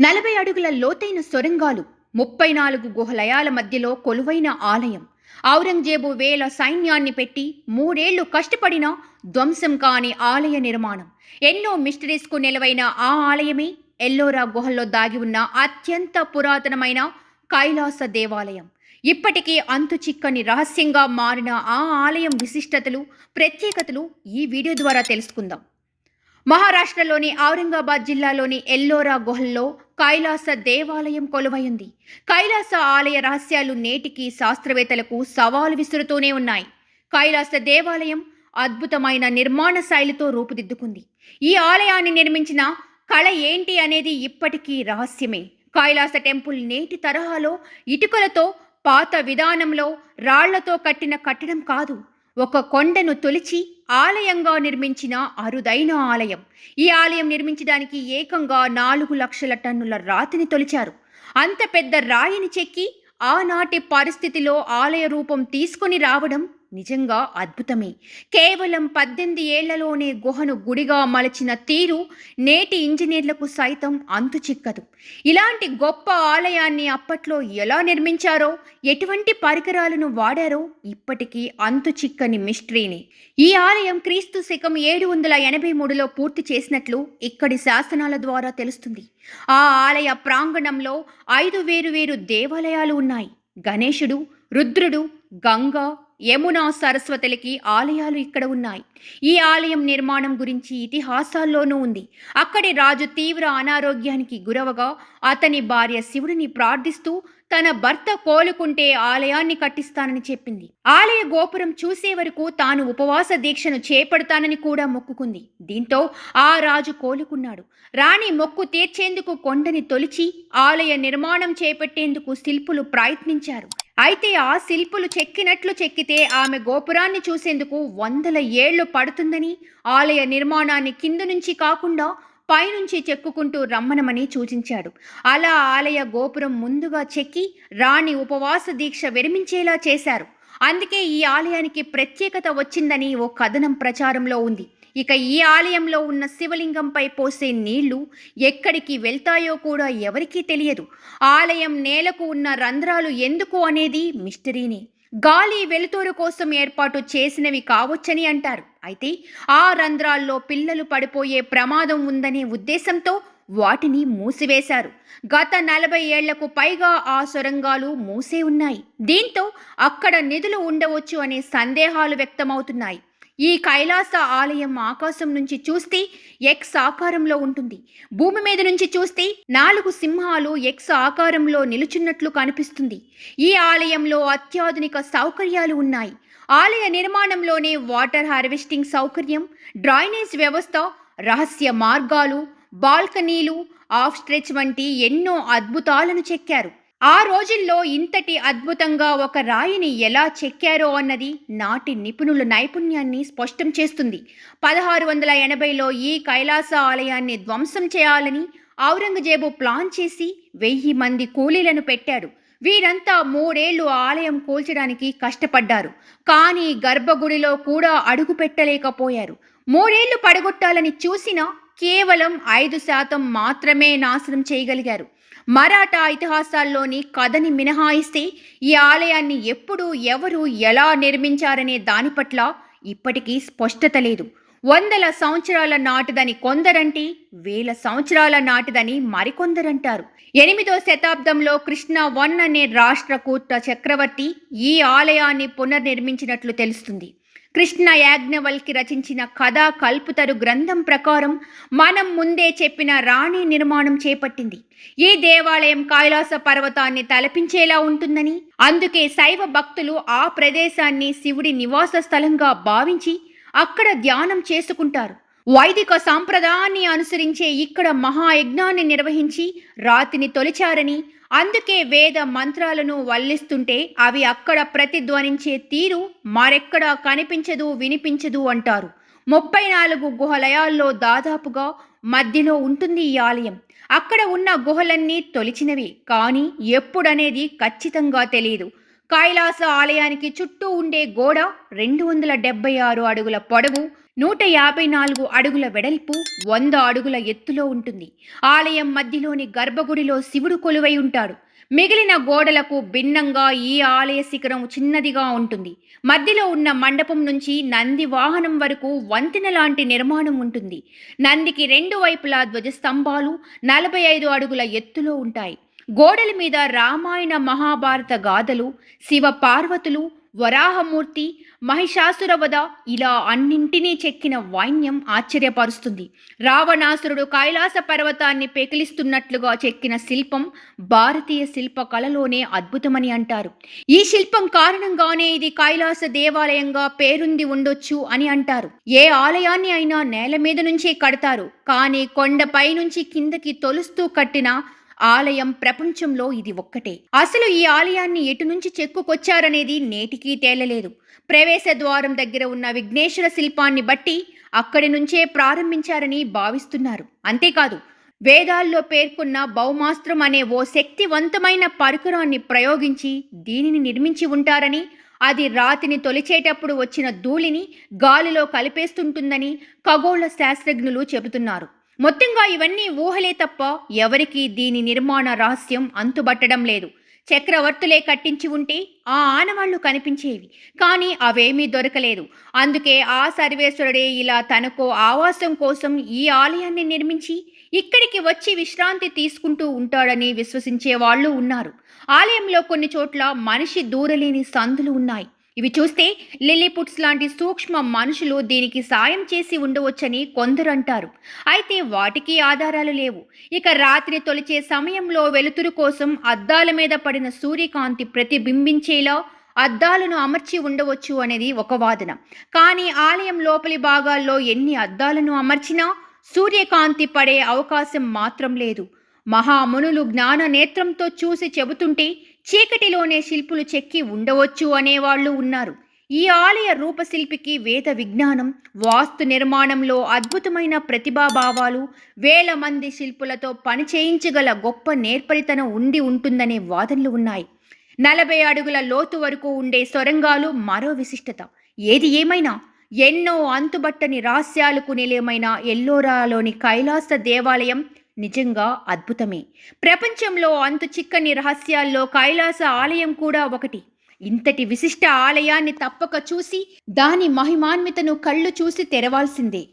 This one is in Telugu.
నలభై అడుగుల లోతైన సొరంగాలు ముప్పై నాలుగు గుహలయాల మధ్యలో కొలువైన ఆలయం. ఔరంగజేబు వేల సైన్యాన్ని పెట్టి మూడేళ్ళు కష్టపడిన ధ్వంసం కాని ఆలయ నిర్మాణం. ఎన్నో మిస్టరీస్కు నిలవైన ఆ ఆలయమే ఎల్లోరా గుహల్లో దాగి ఉన్న అత్యంత పురాతనమైన కైలాస దేవాలయం. ఇప్పటికీ అంతు చిక్కని రహస్యంగా మారిన ఆ ఆలయం విశిష్టతలు ప్రత్యేకతలు ఈ వీడియో ద్వారా తెలుసుకుందాం. మహారాష్ట్రలోని ఔరంగాబాద్ జిల్లాలోని ఎల్లోరా గుహల్లో కైలాస దేవాలయం కొలువైంది. కైలాస ఆలయ రహస్యాలు నేటికి శాస్త్రవేత్తలకు సవాలు విసురుతూనే ఉన్నాయి. కైలాస దేవాలయం అద్భుతమైన నిర్మాణ శైలితో రూపుదిద్దుకుంది. ఈ ఆలయాన్ని నిర్మించిన కళ ఏంటి అనేది ఇప్పటికీ రహస్యమే. కైలాస టెంపుల్ నేటి తరహాలో ఇటుకలతో పాత విధానంలో రాళ్ళతో కట్టిన కట్టడం కాదు. ఒక కొండను తొలిచి ఆలయంగా నిర్మించిన అరుదైన ఆలయం. ఈ ఆలయం నిర్మించడానికి ఏకంగా నాలుగు లక్షల టన్నుల రాతిని తొలిచారు. అంత పెద్ద రాయిని చెక్కి ఆనాటి పరిస్థితిలో ఆలయ రూపం తీసుకొని రావడం నిజంగా అద్భుతమే. కేవలం పద్దెనిమిది ఏళ్ళలోనే గుహను గుడిగా మలచిన తీరు నేటి ఇంజనీర్లకు సైతం అంతు చిక్కదు. ఇలాంటి గొప్ప ఆలయాన్ని అప్పట్లో ఎలా నిర్మించారో ఎటువంటి పరికరాలను వాడారో ఇప్పటికీ అంతు చిక్కని మిస్టరీని. ఈ ఆలయం క్రీస్తు శకం ఏడు వందల ఎనభై మూడులో పూర్తి చేసినట్లు ఇక్కడి శాసనాల ద్వారా తెలుస్తుంది. ఆ ఆలయ ప్రాంగణంలో ఐదు వేరు వేరు దేవాలయాలు ఉన్నాయి. గణేశుడు రుద్రుడు గంగా యమునా సరస్వతులకి ఆలయాలు ఇక్కడ ఉన్నాయి. ఈ ఆలయం నిర్మాణం గురించి ఇతిహాసాల్లోనూ ఉంది. అక్కడి రాజు తీవ్ర అనారోగ్యానికి గురవగా అతని భార్య శివుడిని ప్రార్థిస్తూ తన భర్త కోలుకుంటే ఆలయాన్ని కట్టిస్తానని చెప్పింది. ఆలయ గోపురం చూసే వరకు తాను ఉపవాస దీక్షను చేపడతానని కూడా మొక్కుకుంది. దీంతో ఆ రాజు కోలుకున్నాడు. రాణి మొక్కు తీర్చేందుకు కొండని తొలిచి ఆలయ నిర్మాణం చేపట్టేందుకు శిల్పులు ప్రయత్నించారు. అయితే ఆ శిల్పులు చెక్కినట్లు చెక్కితే ఆమె గోపురాన్ని చూసేందుకు వందల ఏళ్ళు పడుతుందని ఆలయ నిర్మాణాన్ని కింద నుంచి కాకుండా పైనుంచి చెక్కుకుంటూ రమ్మనమని సూచించాడు. అలా ఆలయ గోపురం ముందుగా చెక్కి రాణి ఉపవాస దీక్ష విరమించేలా చేశారు. అందుకే ఈ ఆలయానికి ప్రత్యేకత వచ్చిందని ఓ కథనం ప్రచారంలో ఉంది. ఇక ఈ ఆలయంలో ఉన్న శివలింగంపై పోసే నీళ్ళు ఎక్కడికి వెళ్తాయో కూడా ఎవరికీ తెలియదు. ఆలయం నేలకు ఉన్న రంధ్రాలు ఎందుకు అనేది మిస్టరీనే. గాలి వెలుతురు కోసం ఏర్పాటు చేసినవి కావచ్చని అంటారు. అయితే ఆ రంధ్రాల్లో పిల్లలు పడిపోయే ప్రమాదం ఉందనే ఉద్దేశంతో వాటిని మూసివేశారు. గత నలభై ఏళ్ళకు పైగా ఆ సొరంగాలు మూసే ఉన్నాయి. దీంతో అక్కడ నిధులు ఉండవచ్చు అనే సందేహాలు వ్యక్తమవుతున్నాయి. ఈ కైలాస ఆలయం ఆకాశం నుంచి చూస్తే ఎక్స్ ఆకారంలో ఉంటుంది. భూమి మీద నుంచి చూస్తే నాలుగు సింహాలు ఎక్స్ ఆకారంలో నిలుచున్నట్లు కనిపిస్తుంది. ఈ ఆలయంలో అత్యాధునిక సౌకర్యాలు ఉన్నాయి. ఆలయ నిర్మాణంలోనే వాటర్ హార్వెస్టింగ్ సౌకర్యం డ్రైనేజ్ వ్యవస్థ రహస్య మార్గాలు బాల్కనీలు ఆఫ్ స్ట్రెచ్ వంటి ఎన్నో అద్భుతాలను చెక్కారు. ఆ రోజుల్లో ఇంతటి అద్భుతంగా ఒక రాయిని ఎలా చెక్కారో అన్నది నాటి నిపుణుల నైపుణ్యాన్ని స్పష్టం చేస్తుంది. పదహారు వందల ఎనభైలో ఈ కైలాస ఆలయాన్ని ధ్వంసం చేయాలని ఔరంగజేబు ప్లాన్ చేసి వెయ్యి మంది కూలీలను పెట్టాడు వీరంతా మూడేళ్ళు ఆలయం కూల్చడానికి కష్టపడ్డారు. కానీ గర్భగుడిలో కూడా అడుగు పెట్టలేకపోయారు. మూడేళ్ళు పడగొట్టాలని చూసినా కేవలం ఐదు శాతం మాత్రమే నాశనం చేయగలిగారు. మరాఠా ఇతిహాసాల్లోని కథని మినహాయిస్తే ఈ ఆలయాన్ని ఎప్పుడు ఎవరు ఎలా నిర్మించారనే దాని పట్ల ఇప్పటికీ స్పష్టత లేదు. వందల సంవత్సరాల నాటిదని కొందరంటే వేల సంవత్సరాల నాటిదని మరికొందరంటారు. ఎనిమిదో శతాబ్దంలో కృష్ణ వన్ అనే రాష్ట్రకూట చక్రవర్తి ఈ ఆలయాన్ని పునర్నిర్మించినట్లు తెలుస్తుంది. కృష్ణ యాజ్ఞవల్కి రచించిన కథా కల్పుతరు గ్రంథం ప్రకారం మనం ముందే చెప్పిన రాణి నిర్మాణం చేపట్టింది. ఈ దేవాలయం కైలాస పర్వతాన్ని తలపించేలా ఉంటుందని అందుకే శైవ భక్తులు ఆ ప్రదేశాన్ని శివుడి నివాస స్థలంగా భావించి అక్కడ ధ్యానం చేసుకుంటారు. వైదిక సాంప్రదాయాన్ని అనుసరించే ఇక్కడ మహాయజ్ఞాన్ని నిర్వహించి రాతిని తొలిచారని అందుకే వేద మంత్రాలను వల్లిస్తుంటే అవి అక్కడ ప్రతిధ్వనించే తీరు మరెక్కడా కనిపించదు వినిపించదు అంటారు. ముప్పై నాలుగు గుహలయాల్లో దాదాపుగా మధ్యలో ఉంటుంది ఈ ఆలయం. అక్కడ ఉన్న గుహలన్నీ తొలిచినవి కానీ ఎప్పుడనేది ఖచ్చితంగా తెలియదు కైలాస ఆలయానికి చుట్టూ ఉండే గోడ రెండు వందల డెబ్బై ఆరు అడుగుల పొడవు నూట యాభై నాలుగు అడుగుల వెడల్పు వంద అడుగుల ఎత్తులో ఉంటుంది. ఆలయం మధ్యలోని గర్భగుడిలో శివుడు కొలువై ఉంటాడు. మిగిలిన గోడలకు భిన్నంగా ఈ ఆలయ శిఖరం చిన్నదిగా ఉంటుంది. మధ్యలో ఉన్న మండపం నుంచి నంది వాహనం వరకు వంతెన లాంటి నిర్మాణం ఉంటుంది. నందికి రెండు వైపులా ధ్వజస్తంభాలు నలభై ఐదు అడుగుల ఎత్తులో ఉంటాయి. గోడల మీద రామాయణ మహాభారత గాథలు శివ పార్వతులు వరాహమూర్తి మహిషాసురవధ ఇలా అన్నింటినీ చెక్కిన వైన్యం ఆశ్చర్యపరుస్తుంది. రావణాసురుడు కైలాస పర్వతాన్ని పెకిలిస్తున్నట్లుగా చెక్కిన శిల్పం భారతీయ శిల్ప కళలోనే అద్భుతమని అంటారు. ఈ శిల్పం కారణంగానే ఇది కైలాస దేవాలయంగా పేరుంది ఉండొచ్చు అని అంటారు. ఏ ఆలయాన్ని అయినా నేల మీద నుంచే కడతారు. కానీ కొండపై నుంచి కిందకి తొలుస్తూ కట్టిన ఆలయం ప్రపంచంలో ఇది ఒక్కటే. అసలు ఈ ఆలయాన్ని ఎటు నుంచి చెక్కుకొచ్చారనేది నేటికీ తేలలేదు. ప్రవేశ ద్వారం దగ్గర ఉన్న విఘ్నేశ్వర శిల్పాన్ని బట్టి అక్కడి నుంచే ప్రారంభించారని భావిస్తున్నారు. అంతేకాదు వేదాల్లో పేర్కొన్న భౌమాస్త్రం అనే ఓ శక్తివంతమైన పరికరాన్ని ప్రయోగించి దీనిని నిర్మించి ఉంటారని అది రాతిని తొలిచేటప్పుడు వచ్చిన ధూళిని గాలిలో కలిపేస్తుంటుందని ఖగోళ శాస్త్రజ్ఞులు చెబుతున్నారు. మొత్తంగా ఇవన్నీ ఊహలే తప్ప ఎవరికీ దీని నిర్మాణ రహస్యం అంతుబట్టడం లేదు. చక్రవర్తులే కట్టించి ఉంటే ఆ ఆనవాళ్ళు కనిపించేవి కానీ అవేమీ దొరకలేదు. అందుకే ఆ సర్వేశ్వరుడే ఇలా తనకో ఆవాసం కోసం ఈ ఆలయాన్ని నిర్మించి ఇక్కడికి వచ్చి విశ్రాంతి తీసుకుంటూ ఉంటాడని విశ్వసించే వాళ్ళు ఉన్నారు. ఆలయంలో కొన్ని చోట్ల మనిషి దూరలేని సందులు ఉన్నాయి. ఇవి చూస్తే లిలీపుట్స్ లాంటి సూక్ష్మ మనుషులు దీనికి సాయం చేసి ఉండవచ్చని కొందరు అంటారు అయితే వాటికి ఆధారాలు లేవు. ఇక రాత్రి తొలిచే సమయంలో వెలుతురు కోసం అద్దాల మీద పడిన సూర్యకాంతి ప్రతిబింబించేలా అద్దాలను అమర్చి ఉండవచ్చు అనేది ఒక వాదన. కానీ ఆలయం లోపలి భాగాల్లో ఎన్ని అద్దాలను అమర్చినా సూర్యకాంతి పడే అవకాశం మాత్రం లేదు. మహామునులు జ్ఞాన నేత్రంతో చూసి చెబుతుంటే చీకటిలోనే శిల్పులు చెక్కి ఉండవచ్చు అనేవాళ్ళు ఉన్నారు. ఈ ఆలయ రూపశిల్పికి వేద విజ్ఞానం వాస్తు నిర్మాణంలో అద్భుతమైన ప్రతిభాభావాలు వేల మంది శిల్పులతో పని చేయించగల గొప్ప నేర్పరితనం ఉండి ఉంటుందనే వాదనలు ఉన్నాయి. నలభై అడుగుల లోతు వరకు ఉండే సొరంగాలు మరో విశిష్టత. ఏది ఏమైనా? ఎన్నో అంతుబట్టని రహస్యాలకు నిలయమైన ఎల్లోరాలోని కైలాస దేవాలయం నిజంగా అద్భుతమే. ప్రపంచంలో అంతు చిక్కని రహస్యాల్లో కైలాస ఆలయం కూడా ఒకటి. ఇంతటి విశిష్ట ఆలయాన్ని తప్పక చూసి దాని మహిమాన్వితను కళ్ళు చూసి తెరవాల్సిందే.